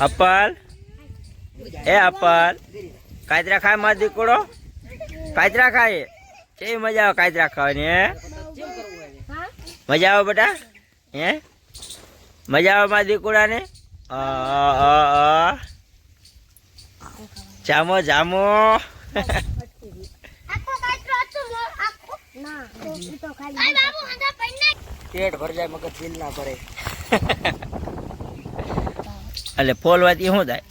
અપલ એ અપલ કાચરા ખાય માર દીકરો? કાચરા ખાય. કેવી મજા આવે કાચરા ખાવાની હે? મજા આવે બેટા? હે? મજા આવે માર દીકરાને. જામો જામો. પેટ ભરજાય મગજ દિલ ના ભરે. એટલે ફોલવાથી શું થાય?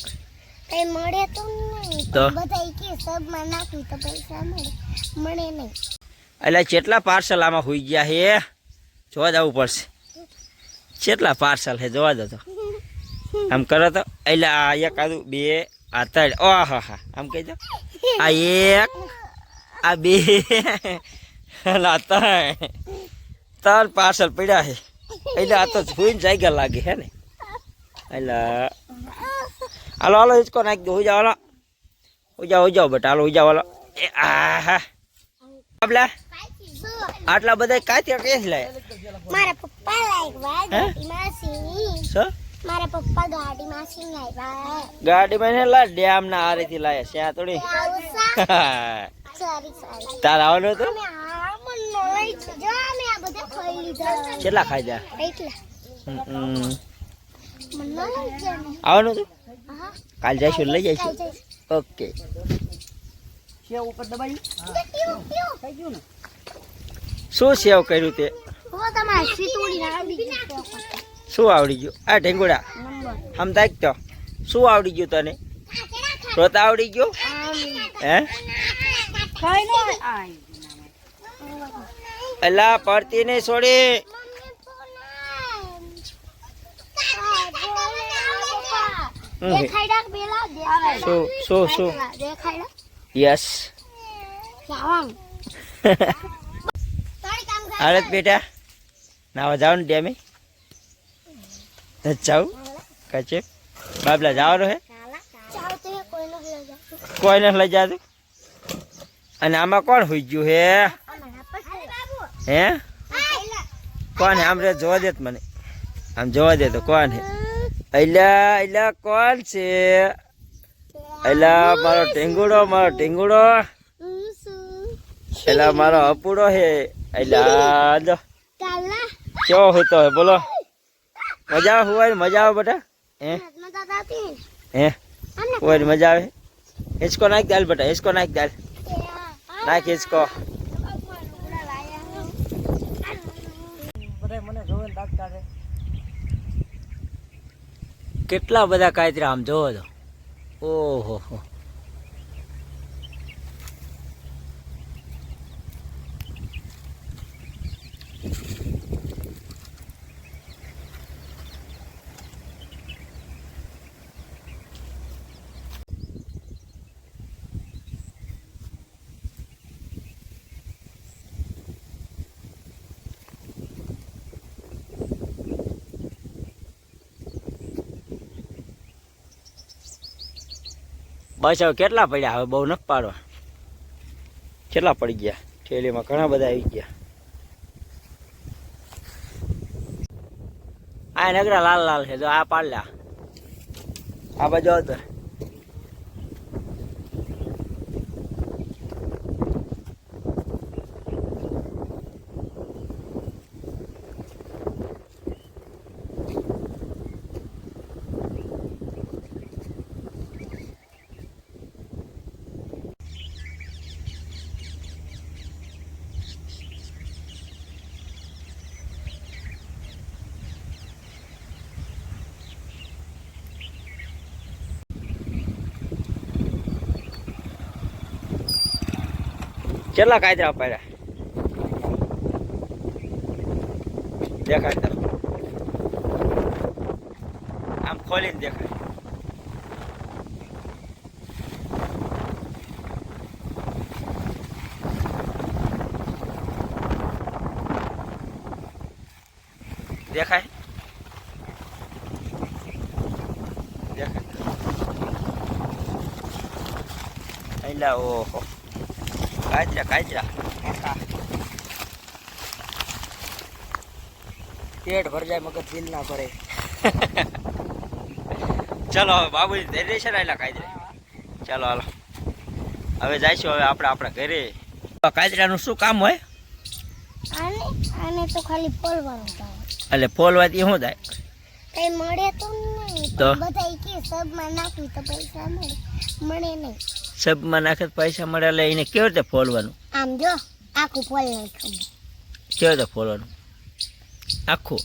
કઈ મળે તો નહીં તો? બધા કે સબમાં નાખી તો પૈસા મળે મળે નહીં. એટલે કેટલા પાર્સલ આમાં હોઈ ગયા હે? જોવા જવું પડશે. કેટલા પાર્સલ હે? જોવા દો તો. આમ કરો તો. એટલે આ એક આદુ બે આ ત્રણ. ઓ હા હા આમ કહી દો. આ એક આ બે આ ત્રણ. ત્રણ પાર્સલ પડ્યા છે એટલે આ તો જોઈને જાગ્યા લાગે હે ને? એટલે હાલો હાલો હિચકો નાખી દો હોઈ જાઓ હાલો હોઈ જાઓ હોઈ જાઓ બેટા હાલો હોઈ જાઓ હાલો એ આ હા બાબલા આટલા બધા કાચા કેસ લે મારા પપ્પા લાવ્યા? ગાડી માસી મારા પપ્પા ગાડી માસી લાવ્યા ગાડીમાં ને લા ડેમ ના આરેથી લાયા શ્યાં થોડી સોરી સોરી તાર આવનો તો અમે લઈ છે જો અમે આ બધા ખાઈ લીધા કેટલા ખાઈ જા એટલે છે? આવવાનું હતું કાલ જઈશું લઈ જઈશું? ઓકે. શું સેવ કર્યું તે? હો તમારે સીતોડી ના આવી ગઈ શું આવડી ગયું? આ ઢેંગુડા તાક તો? શું આવડી ગયું તને? રોત આવડી ગયું? હે? અલા પડતી નહીં છોડી. દેખાયડા પેલા દેખાયડા શું શું શું? દેખાયડા યસ. જાવાંગ હાલત બેટા. નાવા જાવ ને ડેમે. જાવ. કચે. બાબલા જવાનું હે. કોઈ તે લઈ જાતું. અને આમાં કોણ હોઈ ગયું હે? હે? કોણ હે? આમ રે જોવા દે મને. આમ જોવા દે તો કોણ હે? અલ્યા અલ્યા કોણ છે? અલ્યા મારો ટેંગુડો મારો ટેંગુડો એલા મારો અપૂડો હે. અલ્યા જો કેવો હોતો હે બોલો. મજા આવે હુવાય મજા આવે બેટા? હે? હે? હોય મજા આવે? હિંચકો નાખ દાલ બેટા હિંચકો નાખ દાલ. નાખ હિંચકો. કેટલા બધા કાયતરા આમ જોવો તો? ઓહો હો બસ હવે કેટલા પડ્યા? હવે બહુ નથી પાડવા કેટલા પડી ગયા? થેલીમાં ઘણા બધા આવી ગયા. આ નગરા લાલ લાલ છે. જો આ પાડલા. આ બાજુ આવતો. કેટલા કાયદરા પાડ્યા દેખાય તો આમ ખોલીને દેખાય દેખાય દેખાય અલા ઓહો કાચરા કાચરા. પેટ ભર જાય મગજ દિલ ના ભરે. ચલો હવે બાબુજી ધૈર્ય છે ને એટલે કાયદે ચાલો હાલો. હવે જઈશું હવે આપણે આપણા ઘરે. કાયદરાનું શું કામ હોય? આને આને તો ખાલી ફોલવાનું એટલે ફોલવાથી શું થાય? કઈ મળે તો નહીં તો? બધા ઈ કે સબમાં નાખવી તો પૈસા મળે. મળે નહીં. સબમાં નાખે પૈસા મળે એટલે એને કેવી રીતે ફોલવાનું? આમ જો આખું ફોલ નાખ્યું કેવી રીતે ફોલવાનું? આખું?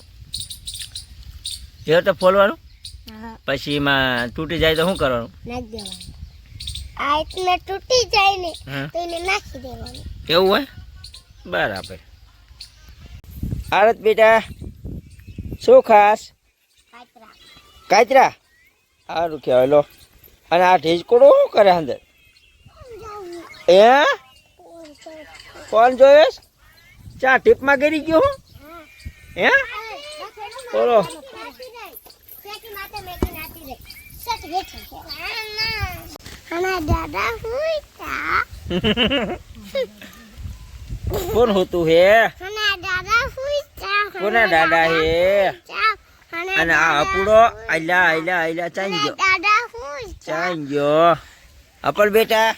કેવી રીતે ફોલવાનું? પછી એમાં તૂટી જાય તો શું કરવાનું? નાખી દેવાનું. આ એટલે તૂટી જાય ને તો એને નાખી દેવાનું. એવું હોય? બરાબર. આરત બેટા શું ખાસ? કાતરા કાચરા સારું કહેવાય લો. અને આ ઢીજકોડો શું કરે અંદર? એ કોણ જોયેશ ચા ટીપમાં ગરી ગયો હું? હે? બોલો. કોણ હોતું હે? કોના દાદા હે? અને આ અપુડો આયલા આયલા ગયો ચાઈ ગયો અપલ બેટા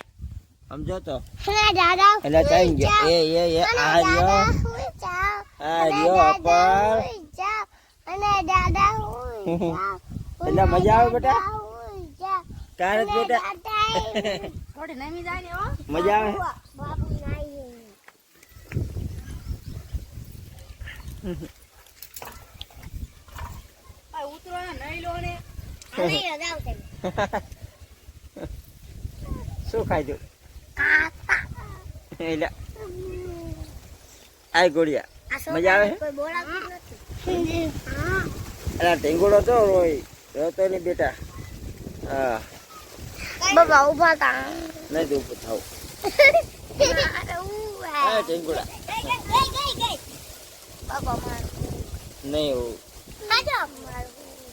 સમજો તો અને દાદા એટલે ચાઈ ગયો એ એ એ આ રહ્યો આ રહ્યો અપલ અને દાદા હુઈતા એટલે મજા આવે બેટા હુઈતા કારક બેટા થોડી નમી જાય ને હો મજા આવે બાબુ નાઈ નહીં લગાવ તમે શું ખાઈ દઉં એટલે આ ગોળિયા મજા આવે? હા? અલા તો રોય. રોતો નહીં બેટા. હા. બાબા ઊભા તા. નહીં તો ઊભું થાવ. હા ઢીંગોળા. બાબા મારું નહીં એવું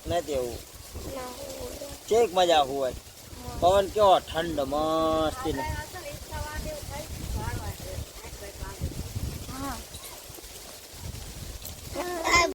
નથી એવું ચેક મજા હોય. પવન કેવો ઠંડ મસ્તી ને